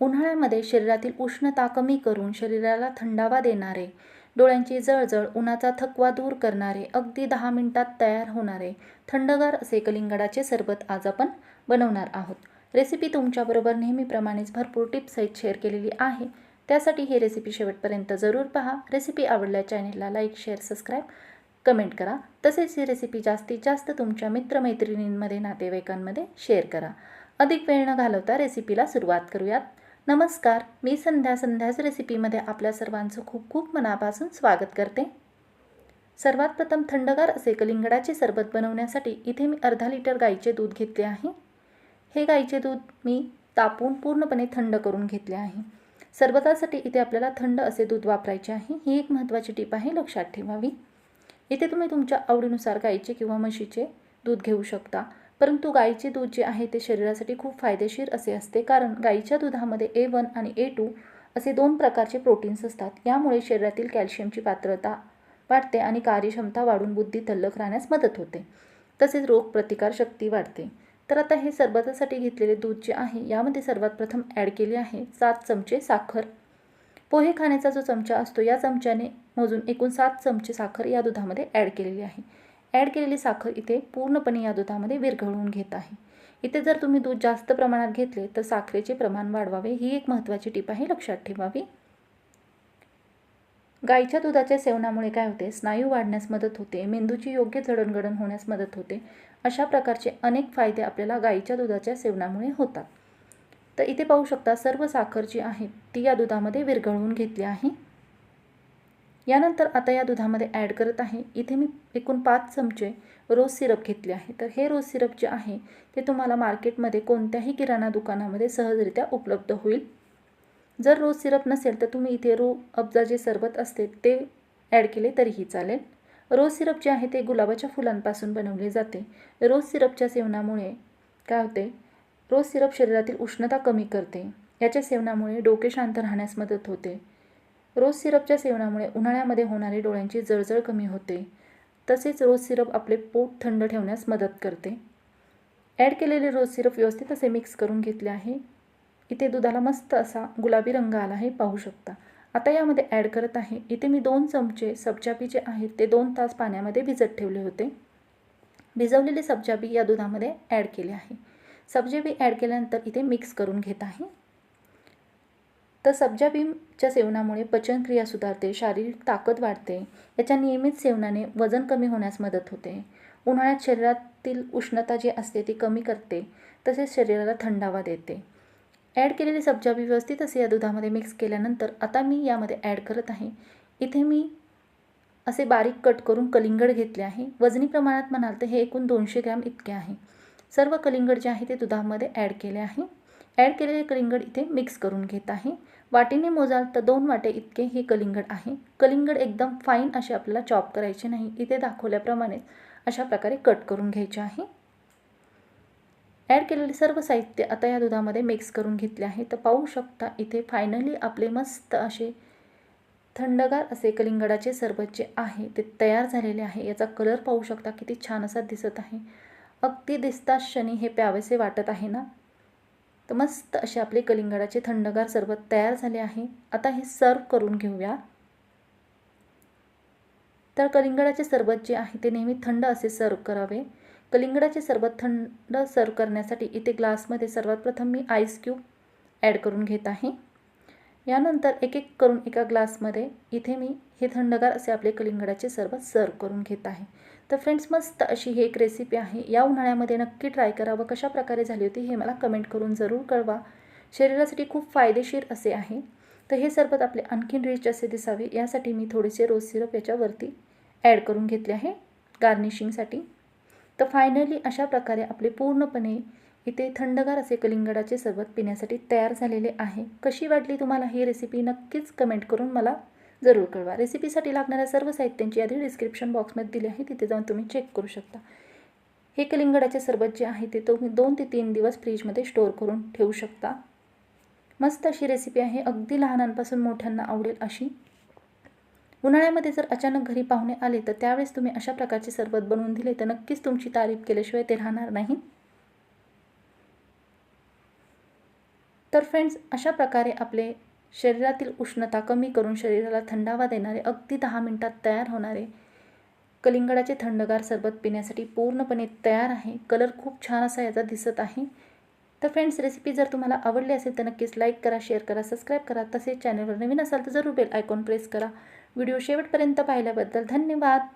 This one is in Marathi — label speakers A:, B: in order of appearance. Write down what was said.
A: उन्हाळ्यामध्ये शरीरातील उष्णता कमी करून शरीराला थंडावा देणारे डोळ्यांची जळजळ उन्हाचा थकवा दूर करणारे अगदी दहा मिनिटात तयार होणारे थंडगार असे कलिंगडाचे सरबत आज आपण बनवणार आहोत. रेसिपी तुमच्याबरोबर नेहमीप्रमाणेच भरपूर टिप्ससहित शेअर केलेली आहे. त्यासाठी ही रेसिपी शेवटपर्यंत जरूर पहा. रेसिपी आवडल्या चॅनेलला लाईक शेअर सबस्क्राईब कमेंट करा. तसेच ही रेसिपी जास्तीत जास्त तुमच्या मित्रमैत्रिणींमध्ये नातेवाईकांमध्ये शेअर करा. अधिक वेळ न घालवता रेसिपीला सुरुवात करूयात. नमस्कार मी संध्या संध्याच रेसिपीमध्ये आपल्या सर्वांचं खूप खूप मनापासून स्वागत करते. सर्वात प्रथम थंडगार असे कलिंगडाचे सरबत बनवण्यासाठी इथे मी अर्धा लिटर गाईचे दूध घेतले आहे. हे गाईचे दूध मी तापून पूर्णपणे थंड करून घेतले आहे. सरबतासाठी इथे आपल्याला थंड असे दूध वापरायचे आहे. ही एक महत्त्वाची टीप आहे लक्षात ठेवावी. इथे तुम्ही तुमच्या आवडीनुसार गाईचे किंवा म्हशीचे दूध घेऊ शकता. परंतु गाईचे दूध जे आहे ते शरीरासाठी खूप फायदेशीर असे असते. कारण गाईच्या दुधामध्ये ए वन आणि ए टू असे दोन प्रकारचे प्रोटीन्स असतात. यामुळे शरीरातील कॅल्शियमची पात्रता वाढते आणि कार्यक्षमता वाढून बुद्धी तल्लक राहण्यास मदत होते. तसेच रोगप्रतिकार शक्ती वाढते. तर आता हे सरबतासाठी घेतलेले दूध जे आहे यामध्ये सर्वात प्रथम ॲड केले आहे सात चमचे साखर. पोहे खाण्याचा जो चमचा असतो या चमच्याने मोजून एकूण सात चमचे साखर या दुधामध्ये ॲड केलेली आहे. ॲड केलेली साखर इथे पूर्णपणे या दुधामध्ये विरघळवून घेत आहे. इथे जर तुम्ही दूध जास्त प्रमाणात घेतले तर साखरेचे प्रमाण वाढवावे. ही एक महत्त्वाची टीप आहे. लक्षात ठेवावी. गाईच्या दुधाच्या सेवनामुळे काय होते? स्नायू वाढण्यास मदत होते. मेंदूची योग्य जडणघडण होण्यास मदत होते. अशा प्रकारचे अनेक फायदे आपल्याला गाईच्या दुधाच्या सेवनामुळे होतात. तर इथे पाहू शकता सर्व साखर जी आहे ती या दुधामध्ये विरघळवून घेतली आहे. यानंतर आता या दुधामध्ये ॲड करत आहे. इथे मी एकूण पाच चमचे रोज सिरप घेतले आहे. तर हे रोज सिरप जे आहे ते तुम्हाला मार्केटमध्ये कोणत्याही किराणा दुकानामध्ये सहजरित्या उपलब्ध होईल. जर रोज सिरप नसेल तर तुम्ही इथे रो अब्जा जे सरबत असते ते ॲड केले तरीही चालेल. रोज सिरप जे आहे ते गुलाबाच्या फुलांपासून बनवले जाते. रोज सिरपच्या सेवनामुळे काय होते? रोज सिरप शरीरातील उष्णता कमी करते. याच्या सेवनामुळे डोके शांत राहण्यास मदत होते. रोज सिरपच्या सेवनामुळे उन्हाळ्यामध्ये होणारी डोळ्यांची जळजळ कमी होते. तसेच रोज सिरप आपले पोट थंड ठेवण्यास मदत करते. ॲड केलेले रोज सिरप व्यवस्थित असे मिक्स करून घेतले आहे. इथे दुधाला मस्त असा गुलाबी रंग आला आहे पाहू शकता. आता यामध्ये ॲड करत आहे. इथे मी दोन चमचे सबजाबी जे आहेत ते दोन तास पाण्यामध्ये भिजत ठेवले होते. भिजवलेले सबजाबी या दुधामध्ये ॲड केले आहे. सबजाबी ॲड केल्यानंतर इथे मिक्स करून घेत आहे. तर सब्जाबीच्या सेवनामुळे पचनक्रिया सुधारते शारीरिक ताकद वाढते. याच्या नियमित सेवनाने वजन कमी होण्यास मदत होते. उन्हाळ्यात शरीरातील उष्णता जी असते ती कमी करते तसेच शरीराला थंडावा देते. ॲड केलेली सब्जाबी व्यवस्थित असे या दुधामध्ये मिक्स केल्यानंतर आता मी यामध्ये ॲड करत आहे. इथे मी असे बारीक कट करून कलिंगड घेतले आहे. वजनी प्रमाणात म्हणाल तर हे एकूण दोनशे ग्रॅम इतके आहे. सर्व कलिंगड जे आहे ते दुधामध्ये ॲड केले आहे. ॲड केलेले कलिंगड इथे मिक्स करून घेत आहे. वाटीने मोजाल तर दोन वाटे इतके हे कलिंगड आहे. कलिंगड एकदम फाईन असे आपल्याला चॉप करायचे नाही. इथे दाखवल्याप्रमाणे अशा प्रकारे कट करून घ्यायचे आहे. ॲड केलेले सर्व साहित्य आता या दुधामध्ये मिक्स करून घेतले आहे. तर पाहू शकता इथे फायनली आपले मस्त असे थंडगार असे कलिंगडाचे सरबत जे आहे ते तयार झालेले आहे. याचा कलर पाहू शकता किती छान असा दिसत आहे. अगदी दिसता क्षणी हे प्यावेसे वाटत आहे ना? तर मस्त असे आपले कलिंगडाचे थंडगार सरबत तयार झाले आहे. आता हे सर्व करून घेऊया. तर कलिंगडाचे सरबत जे आहे ते नेहमी थंड असे सर्व करावे. कलिंगडाचे सरबत थंड सर्व करण्यासाठी इथे ग्लासमध्ये सर्वात प्रथम मी आईस क्यूब ॲड करून घेत आहे. यानंतर एक एक करून एका ग्लासमध्ये इथे मी हे थंडगार असे आपले कलिंगडाचे सर्व सर्व करून घेत आहे. तर फ्रेंड्स मस्त अशी ही एक रेसिपी आहे. या उन्हाळ्यामध्ये नक्की ट्राय करा व कशा प्रकारे झाली होती हे मला कमेंट करून जरूर कळवा. शरीरासाठी खूप फायदेशीर असे आहे. तर हे सरबत आपले आणखीन रिच असे दिसावे. यासाठी मी थोडेसे रोज सिरप याच्यावरती ॲड करून घेतले आहे. गार्निशिंगसाठी तर फायनली अशा प्रकारे आपले पूर्णपणे इथे थंडगार असे कलिंगडाचे सरबत पिण्यासाठी तयार झालेले आहे. कशी वाटली तुम्हाला ही रेसिपी नक्कीच कमेंट करून मला जरूर कळवा. रेसिपीसाठी लागणाऱ्या सर्व साहित्यांची यादी डिस्क्रिप्शन बॉक्समध्ये दिली आहे. तिथे जाऊन तुम्ही चेक करू शकता. हे कलिंगडाचे सरबत जे आहे ते तुम्ही दोन ते तीन दिवस फ्रीजमध्ये स्टोअर करून ठेवू शकता. मस्त अशी रेसिपी आहे. अगदी लहानांपासून मोठ्यांना आवडेल अशी. उन्हाळ्यामध्ये जर अचानक घरी पाहुणे आले तर त्यावेळेस तुम्ही अशा प्रकारचे सरबत बनवून दिले तर नक्कीच तुमची तारीफ केल्याशिवाय ते राहणार नाही. तर फ्रेंड्स अशा प्रकारे आपले शरीरातील उष्णता कमी करून शरीराला थंडावा देणारे अगदी दहा मिनटात तयार होणारे कलिंगडाचे थंडगार सरबत पिण्यासाठी पूर्णपणे तयार आहे. कलर खूप छान असा याचा दिसत आहे. तर फ्रेंड्स रेसिपी जर तुम्हाला आवडली असेल तर नक्कीच लाईक करा शेअर करा सबस्क्राईब करा. तसेच चॅनलवर नवीन असाल तर जरूर बेल आयकॉन प्रेस करा. व्हिडिओ शेवटपर्यंत पाहिल्याबद्दल धन्यवाद.